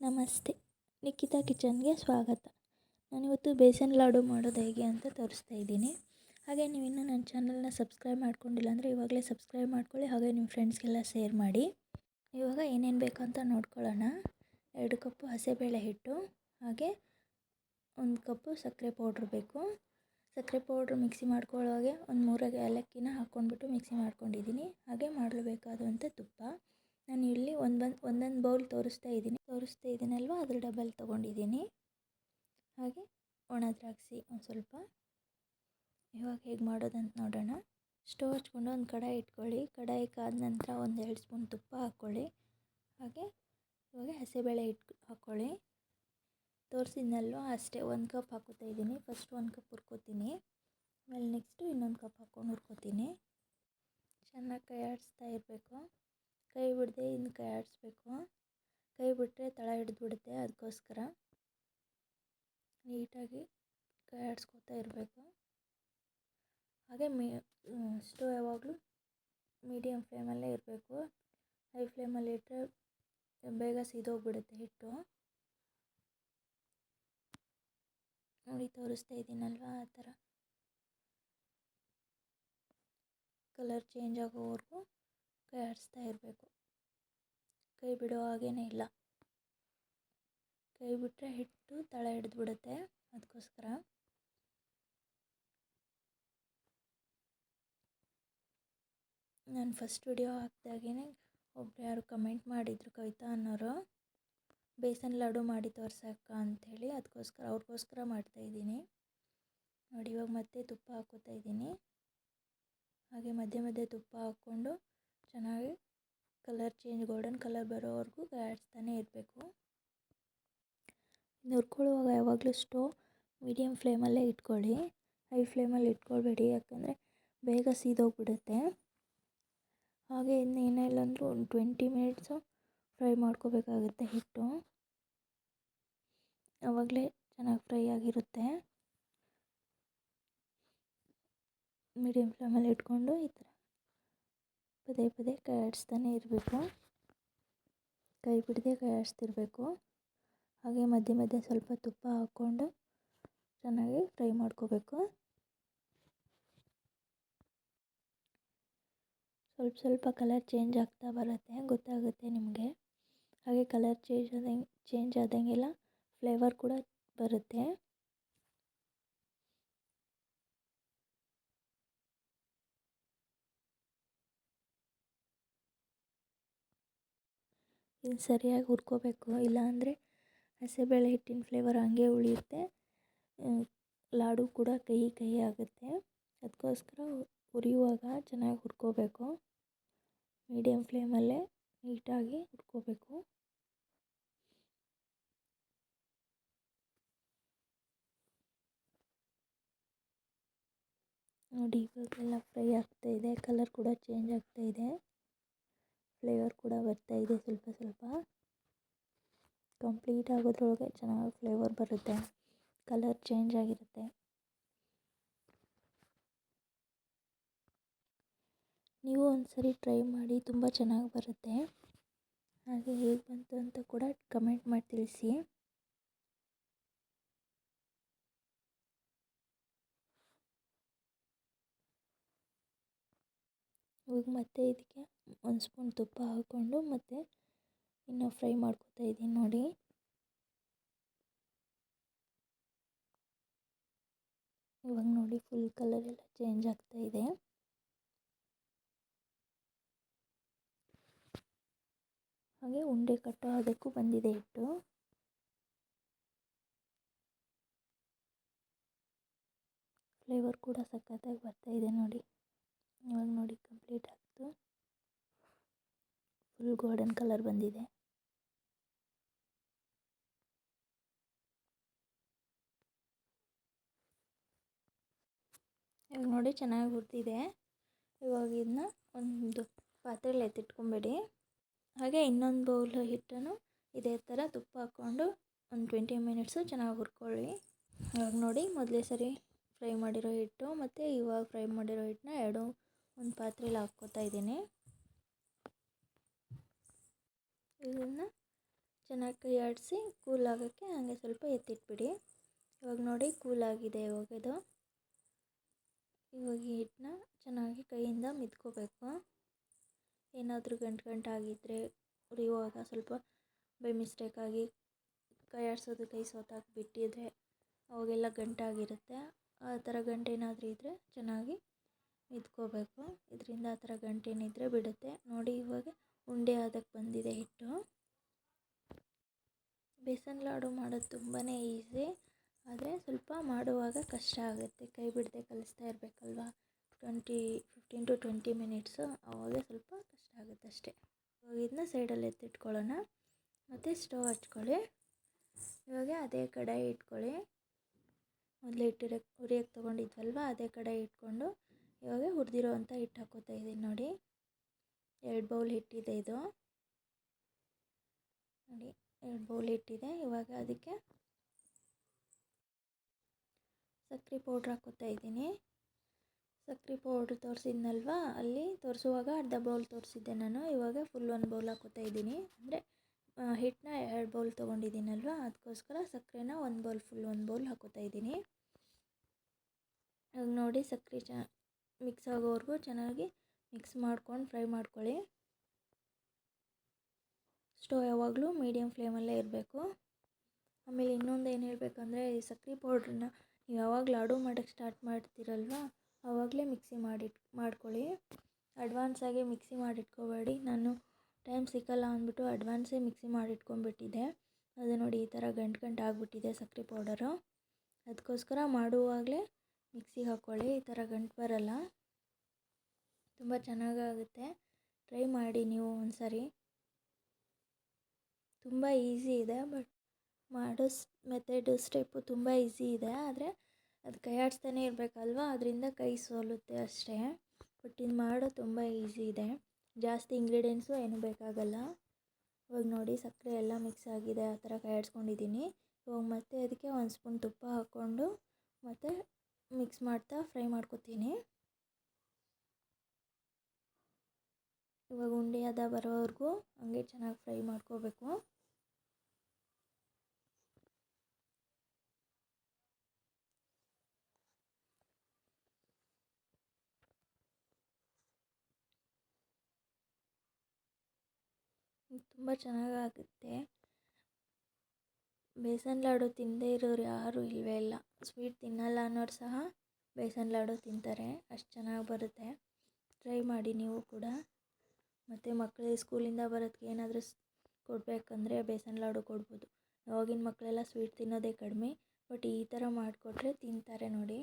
ನಮಸ್ತೆ. ನಿಖಿತಾ ಕಿಚನ್ಗೆ ಸ್ವಾಗತ. ನಾನಿವತ್ತು ಬೇಸನ್ ಲಾಡು ಮಾಡೋದು ಹೇಗೆ ಅಂತ ತೋರಿಸ್ತಾ ಇದ್ದೀನಿ. ಹಾಗೆ ನೀವು ಇನ್ನೂ ನನ್ನ ಚಾನಲ್ನ ಸಬ್ಸ್ಕ್ರೈಬ್ ಮಾಡ್ಕೊಂಡಿಲ್ಲ ಅಂದರೆ ಇವಾಗಲೇ ಸಬ್ಸ್ಕ್ರೈಬ್ ಮಾಡ್ಕೊಳ್ಳಿ, ಹಾಗೆ ನಿಮ್ಮ ಫ್ರೆಂಡ್ಸ್ಗೆಲ್ಲ ಶೇರ್ ಮಾಡಿ. ಇವಾಗ ಏನೇನು ಬೇಕು ಅಂತ ನೋಡ್ಕೊಳ್ಳೋಣ. ಎರಡು ಕಪ್ಪು ಹಸೆಬೇಳೆ ಹಿಟ್ಟು, ಹಾಗೆ ಒಂದು ಕಪ್ಪು ಸಕ್ಕರೆ ಪೌಡ್ರ್ ಬೇಕು. ಸಕ್ಕರೆ ಪೌಡ್ರ್ ಮಿಕ್ಸಿ ಮಾಡ್ಕೊಳ್ಳೋವಾಗೆ ಒಂದು ಮೂರಾಗೆ ಏಲಕ್ಕಿನ ಹಾಕ್ಕೊಂಡ್ಬಿಟ್ಟು ಮಿಕ್ಸಿ ಮಾಡ್ಕೊಂಡಿದ್ದೀನಿ. ಹಾಗೆ ಮಾಡಬೇಕಾದಂಥ ತುಪ್ಪ. ನಾನು ಇಲ್ಲಿ ಒಂದು ಒಂದೊಂದು ಬೌಲ್ ತೋರಿಸ್ತಾ ಇದ್ದೀನಿ. ತೋರಿಸ್ತಾ ಇದ್ದೀನಲ್ವ? ಅದ್ರ ಡಬಲ್ ತೊಗೊಂಡಿದ್ದೀನಿ. ಹಾಗೆ ಒಣ ದ್ರಾಕ್ಷಿ ಒಂದು ಸ್ವಲ್ಪ. ಇವಾಗ ಹೇಗೆ ಮಾಡೋದಂತ ನೋಡೋಣ. ಸ್ಟವ್ ಹಚ್ಕೊಂಡು ಒಂದು ಕಡಾಯಿ ಇಟ್ಕೊಳ್ಳಿ. ಕಡಾಯಿ ಕಾದ ನಂತರ ಒಂದು ಎರಡು ಸ್ಪೂನ್ ತುಪ್ಪ ಹಾಕ್ಕೊಳ್ಳಿ. ಹಾಗೆ ಇವಾಗ ಹಸಿಬೇಳೆ ಇಟ್ ಹಾಕ್ಕೊಳ್ಳಿ. ತೋರಿಸಿದ್ನಲ್ವ? ಅಷ್ಟೇ. ಒಂದು ಕಪ್ ಹಾಕೋತಾ ಇದ್ದೀನಿ. ಫಸ್ಟ್ ಒಂದು ಕಪ್ ಹುರ್ಕೋತೀನಿ. ಆಮೇಲೆ ನೆಕ್ಸ್ಟು ಇನ್ನೊಂದು ಕಪ್ ಹಾಕ್ಕೊಂಡು ಹುರ್ಕೋತೀನಿ. ಚೆನ್ನಾಗಿ ಕೈ ಇರಬೇಕು. ಕೈ ಬಿಡದೆ ಇನ್ನು ಕೈ ಆಡಿಸ್ಬೇಕು. ಕೈ ಬಿಟ್ಟರೆ ತಳ ಹಿಡಿದ್ಬಿಡುತ್ತೆ ಅದಕ್ಕೋಸ್ಕರ. ನೀಟಾಗಿ ಕೈ ಆಡಿಸ್ಕೊತಾ ಇರಬೇಕು. ಹಾಗೆ ಮೀ ಸ್ಟವ್ ಯಾವಾಗಲೂ ಮೀಡಿಯಮ್ ಫ್ಲೇಮಲ್ಲೇ ಇರಬೇಕು. ಹೈ ಫ್ಲೇಮಲ್ಲಿ ಇಟ್ಟರೆ ಬೇಗ ಸಿದೋಗ್ಬಿಡುತ್ತೆ ಹಿಟ್ಟು. ನೋಡಿ, ತೋರಿಸ್ತಾ ಇದ್ದೀನಲ್ವ ಆ ಥರ. ಕಲರ್ ಚೇಂಜ್ ಆಗೋವರೆಗೂ. ಕೈ ಆಡಿಸ್ತಾ ಇರಬೇಕು. ಕೈ ಬಿಡೋ ಹಾಗೇನೇ ಇಲ್ಲ. ಕೈ ಬಿಟ್ಟರೆ ಹಿಟ್ಟು ತಳ ಹಿಡಿದ್ಬಿಡುತ್ತೆ ಅದಕ್ಕೋಸ್ಕರ ನಾನು ಫಸ್ಟ್ ವಿಡಿಯೋ ಹಾಕಿದಾಗೇ ಒಬ್ರು ಯಾರು ಕಮೆಂಟ್ ಮಾಡಿದರು ಕವಿತಾ ಅನ್ನೋರು, ಬೇಸನ್ ಲಾಡು ಮಾಡಿ ತೋರ್ಸಕ್ಕ ಅಂಥೇಳಿ ಅದಕ್ಕೋಸ್ಕರ ಅವ್ರಿಗೋಸ್ಕರ ಮಾಡ್ತಾಯಿದ್ದೀನಿ ನೋಡಿ ಇವಾಗ ಮತ್ತೆ ತುಪ್ಪ ಹಾಕೋತಾ ಇದ್ದೀನಿ. ಹಾಗೆ ಮಧ್ಯೆ ಮಧ್ಯೆ ತುಪ್ಪ ಹಾಕ್ಕೊಂಡು ಚೆನ್ನಾಗಿ ಕಲರ್ ಚೇಂಜ್ ಗೋಲ್ಡನ್ ಕಲರ್ ಬರೋವರೆಗೂ ಆಡಿಸ್ತಾನೆ ಇರಬೇಕು. ನುರ್ಕೊಳ್ಳುವಾಗ ಯಾವಾಗಲೂ ಸ್ಟೋವ್ ಮೀಡಿಯಮ್ ಫ್ಲೇಮಲ್ಲೇ ಇಟ್ಕೊಳ್ಳಿ. ಹೈ ಫ್ಲೇಮಲ್ಲಿ ಇಟ್ಕೊಳ್ಬೇಡಿ, ಯಾಕಂದರೆ ಬೇಗ ಸೀದೋಗ್ಬಿಡುತ್ತೆ. ಹಾಗೆ ಇನ್ನೇನಿಲ್ಲ ಅಂದರೂ ಒಂದು ಟ್ವೆಂಟಿ ಮಿನಿಟ್ಸು ಫ್ರೈ ಮಾಡ್ಕೋಬೇಕಾಗುತ್ತೆ ಹಿಟ್ಟು. ಆವಾಗಲೇ ಚೆನ್ನಾಗಿ ಫ್ರೈ ಆಗಿರುತ್ತೆ. ಮೀಡಿಯಮ್ ಫ್ಲೇಮಲ್ಲಿ ಇಟ್ಕೊಂಡು ಈ ಥರ ಪದೇ ಪದೇ ಕೈ ಆಡಿಸ್ತಾನೆ ಇರಬೇಕು. ಕೈ ಬಿಡದೆ ಕೈ ಆಡಿಸ್ತಿರ್ಬೇಕು ಹಾಗೆ ಮಧ್ಯೆ ಮಧ್ಯೆ ಸ್ವಲ್ಪ ತುಪ್ಪ ಹಾಕ್ಕೊಂಡು ಚೆನ್ನಾಗಿ ಫ್ರೈ ಮಾಡ್ಕೋಬೇಕು. ಸ್ವಲ್ಪ ಸ್ವಲ್ಪ ಕಲರ್ ಚೇಂಜ್ ಆಗ್ತಾ ಬರುತ್ತೆ, ಗೊತ್ತಾಗುತ್ತೆ ನಿಮಗೆ. ಹಾಗೆ ಕಲರ್ ಚೇಂಜ್ ಆದಂಗೆ, ಚೇಂಜ್ ಆದಂಗೆಲ್ಲ ಫ್ಲೇವರ್ ಕೂಡ ಬರುತ್ತೆ. ಸರಿಯಾಗಿ ಹುರ್ಕೋಬೇಕು. ಇಲ್ಲಾಂದರೆ ಹಸಿಬೇಳೆ ಹಿಟ್ಟಿನ ಫ್ಲೇವರ್ ಹಂಗೆ ಉಳಿಯುತ್ತೆ. ಲಾಡು ಕೂಡ ಕಹಿ ಕಹಿ ಆಗುತ್ತೆ. ಅದಕ್ಕೋಸ್ಕರ ಹುರಿಯುವಾಗ ಚೆನ್ನಾಗಿ ಹುರ್ಕೋಬೇಕು. ಮೀಡಿಯಮ್ ಫ್ಲೇಮಲ್ಲೇ ನೀಟಾಗಿ ಹುರ್ಕೋಬೇಕು. ನೋಡಿ, ಇವಾಗೆಲ್ಲ ಫ್ರೈ ಆಗ್ತಾ ಇದೆ. ಕಲರ್ ಕೂಡ ಚೇಂಜ್ ಆಗ್ತಾ ಇದೆ. ಫ್ಲೇವರ್ ಕೂಡ ಬರ್ತಾ ಇದೆ ಸ್ವಲ್ಪ ಸ್ವಲ್ಪ. ಕಂಪ್ಲೀಟ್ ಆಗೋದ್ರೊಳಗೆ ಚೆನ್ನಾಗಿ ಫ್ಲೇವರ್ ಬರುತ್ತೆ. ಕಲರ್ ಚೇಂಜ್ ಆಗಿರುತ್ತೆ. ನೀವು ಒಂದ್ಸರಿ ಟ್ರೈ ಮಾಡಿ ತುಂಬ ಚೆನ್ನಾಗಿ ಬರುತ್ತೆ. ಹಾಗೆ ಹೇಗೆ ಬಂತು ಅಂತ ಕೂಡ ಕಮೆಂಟ್ ಮಾಡಿ ತಿಳಿಸಿ. ಇವಾಗ ಮತ್ತೆ ಇದಕ್ಕೆ ಒಂದು ಸ್ಪೂನ್ ತುಪ್ಪ ಹಾಕ್ಕೊಂಡು ಮತ್ತೆ ಇನ್ನು ಫ್ರೈ ಮಾಡ್ಕೊತಾ ಇದ್ದೀನಿ ನೋಡಿ. ಇವಾಗ ನೋಡಿ ಫುಲ್ ಕಲರ್ ಎಲ್ಲ ಚೇಂಜ್ ಆಗ್ತಾ ಇದೆ. ಹಾಗೆ ಉಂಡೆ ಕಟ್ಟೋ ಅದಕ್ಕೂ ಬಂದಿದೆ ಹಿಟ್ಟು. ಫ್ಲೇವರ್ ಕೂಡ ಸಖತ್ತಾಗಿ ಬರ್ತಾ ಇದೆ ನೋಡಿ. ಇವಾಗ ನೋಡಿ ಕಂಪ್ಲೀಟ್ ಆಗ್ತು. ಫುಲ್ ಗೋಲ್ಡನ್ ಕಲರ್ ಬಂದಿದೆ. ಇವಾಗ ನೋಡಿ ಚೆನ್ನಾಗಿ ಹುರಿದಿದೆ. ಇವಾಗ ಇದನ್ನ ಒಂದು ಪಾತ್ರೆಯಲ್ಲಿ ಎತ್ತಿಟ್ಕೊಂಬೇಡಿ. ಹಾಗೆ ಇನ್ನೊಂದು ಬೌಲ್ ಹಿಟ್ಟನ್ನು ಇದೇ ಥರ ತುಪ್ಪ ಹಾಕ್ಕೊಂಡು ಒಂದು ಟ್ವೆಂಟಿ ಮಿನಿಟ್ಸು ಚೆನ್ನಾಗಿ ಹುರ್ಕೊಳ್ಳಿ. ಇವಾಗ ನೋಡಿ ಮೊದಲೇ ಸರಿ ಫ್ರೈ ಮಾಡಿರೋ ಹಿಟ್ಟು ಮತ್ತು ಇವಾಗ ಫ್ರೈ ಮಾಡಿರೋ ಹಿಟ್ಟನ್ನ ಎರಡು ಒಂದು ಪಾತ್ರೆಯಲ್ಲಿ ಹಾಕ್ಕೋತಾ ಇದ್ದೀನಿ. ಇದನ್ನು ಚೆನ್ನಾಗಿ ಕೈ ಕೂಲ್ ಆಗೋಕ್ಕೆ ಹಾಗೆ ಸ್ವಲ್ಪ ಎತ್ತಿಟ್ಬಿಡಿ. ಇವಾಗ ನೋಡಿ ಕೂಲ್ ಆಗಿದೆ ಇವಾಗ ಇದು. ಇವಾಗ ಹಿಟ್ಟನ್ನ ಚೆನ್ನಾಗಿ ಕೈಯಿಂದ ಮಿದ್ಕೋಬೇಕು. ಏನಾದರೂ ಗಂಟು ಗಂಟಾಗಿದ್ದರೆ ಉರಿಯುವಾಗ ಸ್ವಲ್ಪ ಬೈ ಮಿಸ್ಟೇಕಾಗಿ ಕೈ ಆಡಿಸೋದು ಕೈ ಸೋತಾಗಿ ಬಿಟ್ಟಿದ್ರೆ ಅವಾಗೆಲ್ಲ ಗಂಟಾಗಿರುತ್ತೆ. ಆ ಥರ ಗಂಟೇನಾದರೂ ಇದ್ದರೆ ಚೆನ್ನಾಗಿ ಮಿದ್ಕೋಬೇಕು ಇದರಿಂದ ಆ ಥರ ಗಂಟೇನಿದ್ರೆ ಬಿಡುತ್ತೆ. ನೋಡಿ ಇವಾಗ ಉಂಡೆ ಆದಕ್ಕೆ ಬಂದಿದೆ ಹಿಟ್ಟು. ಬೇಸನ್ ಲಾಡು ಮಾಡೋದು ತುಂಬಾ ಈಸಿ. ಆದರೆ ಸ್ವಲ್ಪ ಮಾಡುವಾಗ ಕಷ್ಟ ಆಗುತ್ತೆ. ಕೈ ಬಿಡದೆ ಕಲಿಸ್ತಾ ಇರಬೇಕಲ್ವಾ? Twenty, fifteen to twenty minutes ಆವಾಗ ಸ್ವಲ್ಪ ಕಷ್ಟ ಆಗುತ್ತೆ ಅಷ್ಟೇ. ಇವಾಗ ಇದನ್ನ ಸೈಡಲ್ಲಿ ಎತ್ತಿಟ್ಕೊಳ್ಳೋಣ. ಮತ್ತು ಸ್ಟವ್ ಹಚ್ಕೊಳ್ಳಿ. ಇವಾಗ ಅದೇ ಕಡಾಯಿ ಇಟ್ಕೊಳ್ಳಿ. ಮೊದಲು ಇಟ್ಟಿರೋ ಉರಿಯಕ್ಕೆ ತೊಗೊಂಡಿದ್ವಲ್ವ? ಅದೇ ಕಡಾಯಿ ಇಟ್ಕೊಂಡು ಇವಾಗ ಹುರಿದಿರೋ ಅಂತ ಹಿಟ್ಟು ಹಾಕೋತಾ ಇದ್ದೀನಿ ನೋಡಿ. ಎರಡು ಬೌಲ್ ಹಿಟ್ಟಿದೆ ಇದು. ನೋಡಿ, ಎರಡು ಬೌಲ್ ಹಿಟ್ಟಿದೆ. ಇವಾಗ ಅದಕ್ಕೆ ಸಕ್ಕರೆ ಪೌಡ್ರ್ ಹಾಕೋತಾ ಇದ್ದೀನಿ. ಸಕ್ಕರೆ ಪೌಡ್ರ್ ತೋರಿಸಿದ್ನಲ್ವ? ಅಲ್ಲಿ ತೋರಿಸುವಾಗ ಅರ್ಧ ಬೌಲ್ ತೋರಿಸಿದ್ದೆ ನಾನು. ಇವಾಗ ಫುಲ್ ಒಂದು ಬೌಲ್ ಹಾಕೋತಾ ಇದ್ದೀನಿ. ಅಂದರೆ ಹಿಟ್ಟನ್ನ ಎರಡು ಬೌಲ್ ತೊಗೊಂಡಿದ್ದೀನಲ್ವ? ಅದಕ್ಕೋಸ್ಕರ ಸಕ್ಕರೆನ ಒಂದು ಬೌಲ್ ಫುಲ್ ಒಂದು ಬೌಲ್ ಹಾಕೋತಾ ಇದ್ದೀನಿ. ನೋಡಿ ಸಕ್ಕರೆ ಚ ಮಿಕ್ಸ್ ಆಗೋವರೆಗೂ ಚೆನ್ನಾಗಿ ಮಿಕ್ಸ್ ಮಾಡ್ಕೊಂಡು ಫ್ರೈ ಮಾಡ್ಕೊಳ್ಳಿ. ಸ್ಟವ್ ಯಾವಾಗಲೂ ಮೀಡಿಯಮ್ ಫ್ಲೇಮಲ್ಲೇ ಇರಬೇಕು. ಆಮೇಲೆ ಇನ್ನೊಂದು ಏನು ಹೇಳಬೇಕಂದ್ರೆ, ಈ ಸಕ್ಕರೆ ಪೌಡ್ರನ್ನ ನೀವು ಯಾವಾಗ ಲಾಡು ಮಾಡೋಕ್ಕೆ ಸ್ಟಾರ್ಟ್ ಮಾಡ್ತೀರಲ್ವ ಆವಾಗಲೇ ಮಿಕ್ಸಿ ಮಾಡಿ ಮಾಡ್ಕೊಳ್ಳಿ. ಅಡ್ವಾನ್ಸಾಗಿ ಮಿಕ್ಸಿ ಮಾಡಿಟ್ಕೋಬೇಡಿ. ನಾನು ಟೈಮ್ ಸಿಕ್ಕಲ್ಲ ಅಂದ್ಬಿಟ್ಟು ಅಡ್ವಾನ್ಸೇ ಮಿಕ್ಸಿ ಮಾಡಿಟ್ಕೊಂಡ್ಬಿಟ್ಟಿದ್ದೆ. ಅದು ನೋಡಿ ಈ ಥರ ಗಂಟು ಗಂಟು ಆಗಿಬಿಟ್ಟಿದೆ ಸಕ್ಕರೆ ಪೌಡರು ಅದಕ್ಕೋಸ್ಕರ ಮಾಡುವಾಗಲೇ ಮಿಕ್ಸಿಗೆ ಹಾಕ್ಕೊಳ್ಳಿ ಈ ಥರ ಗಂಟು ಬರಲ್ಲ. ತುಂಬ ಚೆನ್ನಾಗಾಗುತ್ತೆ. ಟ್ರೈ ಮಾಡಿ ನೀವು ಒಂದು ಸರಿ ತುಂಬ ಈಸಿ ಇದೆ, ಬಟ್ ಮಾಡೋ ಮೆಥಡ್, ಸ್ಟೆಪ್ಪು ತುಂಬ ಈಸಿ ಇದೆ. ಆದರೆ ಅದು ಕೈ ಆಡಿಸ್ತಾನೆ ಇರಬೇಕಲ್ವ? ಅದರಿಂದ ಕೈ ಸೋಲುತ್ತೆ ಅಷ್ಟೇ. ಬಟ್ ಇದು ಮಾಡೋ ತುಂಬ ಈಸಿ ಇದೆ. ಜಾಸ್ತಿ ಇಂಗ್ರೀಡಿಯೆಂಟ್ಸು ಏನೂ ಬೇಕಾಗಲ್ಲ. ಇವಾಗ ನೋಡಿ, ಸಕ್ಕರೆ ಎಲ್ಲ ಮಿಕ್ಸ್ ಆಗಿದೆ, ಆ ಥರ ಕೈ ಆಡಿಸ್ಕೊಂಡಿದ್ದೀನಿ ಇವಾಗ ಮತ್ತೆ ಅದಕ್ಕೆ ಒಂದು ಸ್ಪೂನ್ ತುಪ್ಪ ಹಾಕ್ಕೊಂಡು ಮತ್ತು ಮಿಕ್ಸ್ ಮಾಡ್ತಾ ಫ್ರೈ ಮಾಡ್ಕೊತೀನಿ. ಇವಾಗ ಉಂಡೆ ಅದ ಬರೋವರೆಗೂ ಹಂಗೆ ಚೆನ್ನಾಗಿ ಫ್ರೈ ಮಾಡ್ಕೋಬೇಕು. ತುಂಬ ಚೆನ್ನಾಗಾಗುತ್ತೆ. ಬೇಸನ್ ಲಾಡು ತಿನ್ನದೇ ಇರೋರು ಯಾರೂ ಇಲ್ಲವೇ ಇಲ್ಲ. ಸ್ವೀಟ್ ತಿನ್ನಲ್ಲ ಅನ್ನೋರು ಸಹ ಬೇಸನ್ ಲಾಡು ತಿಂತಾರೆ. ಅಷ್ಟು ಚೆನ್ನಾಗಿ ಬರುತ್ತೆ. ಟ್ರೈ ಮಾಡಿ ನೀವು ಕೂಡ. ಮತ್ತು ಮಕ್ಕಳಿಗೆ ಸ್ಕೂಲಿಂದ ಬರೋದಕ್ಕೆ ಏನಾದರೂ ಕೊಡಬೇಕಂದ್ರೆ ಬೇಸನ್ ಲಾಡು ಕೊಡ್ಬೋದು. ಇವಾಗಿನ ಮಕ್ಕಳೆಲ್ಲ ಸ್ವೀಟ್ ತಿನ್ನೋದೇ ಕಡಿಮೆ. ಬಟ್ ಈ ಥರ ಮಾಡಿಕೊಟ್ರೆ ತಿಂತಾರೆ ನೋಡಿ.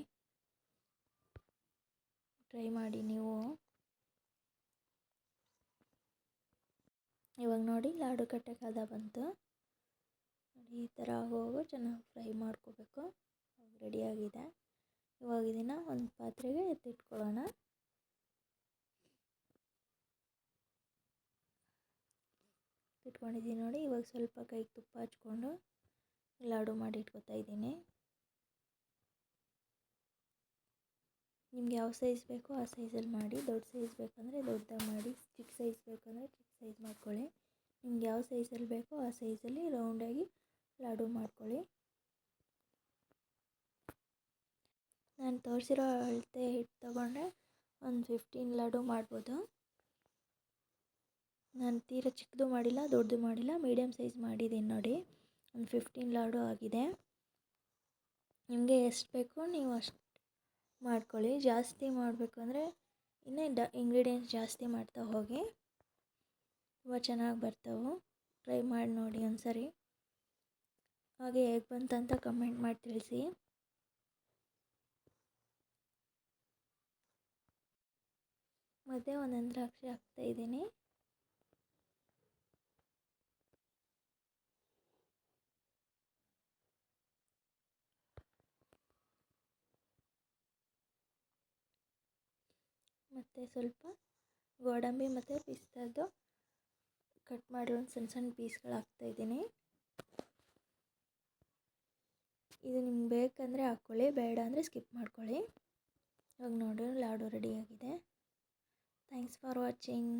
ಟ್ರೈ ಮಾಡಿ ನೀವು. ಇವಾಗ ನೋಡಿ ಲಾಡು ಕಟ್ಟೋಕ್ಕಾದ ಬಂತು. ಈ ಥರ ಆಗುವಾಗ ಚೆನ್ನಾಗಿ ಫ್ರೈ ಮಾಡ್ಕೋಬೇಕು. ರೆಡಿಯಾಗಿದೆ. ಇವಾಗ ಇದನ್ನು ಒಂದು ಪಾತ್ರೆಗೆ ಎತ್ತಿಟ್ಕೊಳ್ಳೋಣ. ಇಟ್ಕೊಂಡಿದ್ದೀನಿ ನೋಡಿ, ಇವಾಗ ಸ್ವಲ್ಪ ಕೈಗೆ ತುಪ್ಪ ಹಚ್ಕೊಂಡು ಲಾಡು ಮಾಡಿ ಇಟ್ಕೊತಾ ಇದ್ದೀನಿ. ನಿಮ್ಗೆ ಯಾವ ಸೈಜ್ ಬೇಕೋ ಆ ಸೈಜಲ್ಲಿ ಮಾಡಿ, ದೊಡ್ಡ ಸೈಜ್ ಬೇಕಂದರೆ ದೊಡ್ಡದಾಗಿ ಮಾಡಿ, ಚಿಕ್ಕ ಸೈಜ್ ಬೇಕಂದರೆ ಚಿಕ್ಕ ಸೈಜ್ ಮಾಡ್ಕೊಳ್ಳಿ. ನಿಮ್ಗೆ ಯಾವ ಸೈಜಲ್ಲಿ ಬೇಕೋ ಆ ಸೈಜಲ್ಲಿ ರೌಂಡಾಗಿ ಲಾಡು ಮಾಡ್ಕೊಳ್ಳಿ. ನಾನು ತೋರಿಸಿರೋ ಅಳತೆ ಹಿಟ್ಟು ತೊಗೊಂಡ್ರೆ ಒಂದು ಫಿಫ್ಟೀನ್ ಲಾಡು ಮಾಡ್ಬೋದು. ನಾನು ತೀರ ಚಿಕ್ಕದು ಮಾಡಿಲ್ಲ ದೊಡ್ಡದು ಮಾಡಿಲ್ಲ ಮೀಡಿಯಮ್ ಸೈಜ್ ಮಾಡಿದ್ದೀನಿ ನೋಡಿ. ಒಂದು ಫಿಫ್ಟೀನ್ ಲಾಡು ಆಗಿದೆ. ನಿಮಗೆ ಎಷ್ಟು ಬೇಕು ನೀವು ಅಷ್ಟು ಮಾಡ್ಕೊಳ್ಳಿ. ಜಾಸ್ತಿ ಮಾಡಬೇಕು ಅಂದರೆ ಇನ್ನೇ ಡ ಇಂಗ್ರೀಡಿಯೆಂಟ್ಸ್ ಜಾಸ್ತಿ ಮಾಡ್ತಾ ಹೋಗಿ. ತುಂಬ ಚೆನ್ನಾಗಿ ಬರ್ತವೆ. ಟ್ರೈ ಮಾಡಿ ನೋಡಿ ಒಂದು ಸರಿ ಹಾಗೆ ಹೇಗೆ ಬಂತಂತ ಕಮೆಂಟ್ ಮಾಡಿ ತಿಳಿಸಿ. ಮತ್ತು ಒಂದೊಂದು ದ್ರಾಕ್ಷಿ ಹಾಕ್ತಾ ಇದ್ದೀನಿ. ಮತ್ತು ಸ್ವಲ್ಪ ಗೋಡಂಬಿ ಮತ್ತು ಪಿಸ್ತಾದ್ದು ಕಟ್ ಮಾಡಿರೋ ಸಣ್ಣ ಸಣ್ಣ ಪೀಸ್ಗಳು ಹಾಕ್ತಾಯಿದ್ದೀನಿ ಇದು ನಿಮ್ಗೆ ಬೇಕಂದರೆ ಹಾಕ್ಕೊಳ್ಳಿ ಬೇಡ ಅಂದರೆ ಸ್ಕಿಪ್ ಮಾಡ್ಕೊಳ್ಳಿ. ಇವಾಗ ನೋಡಿ ಲಾಡು ರೆಡಿಯಾಗಿದೆ ಥ್ಯಾಂಕ್ಸ್ ಫಾರ್ ವಾಚಿಂಗ್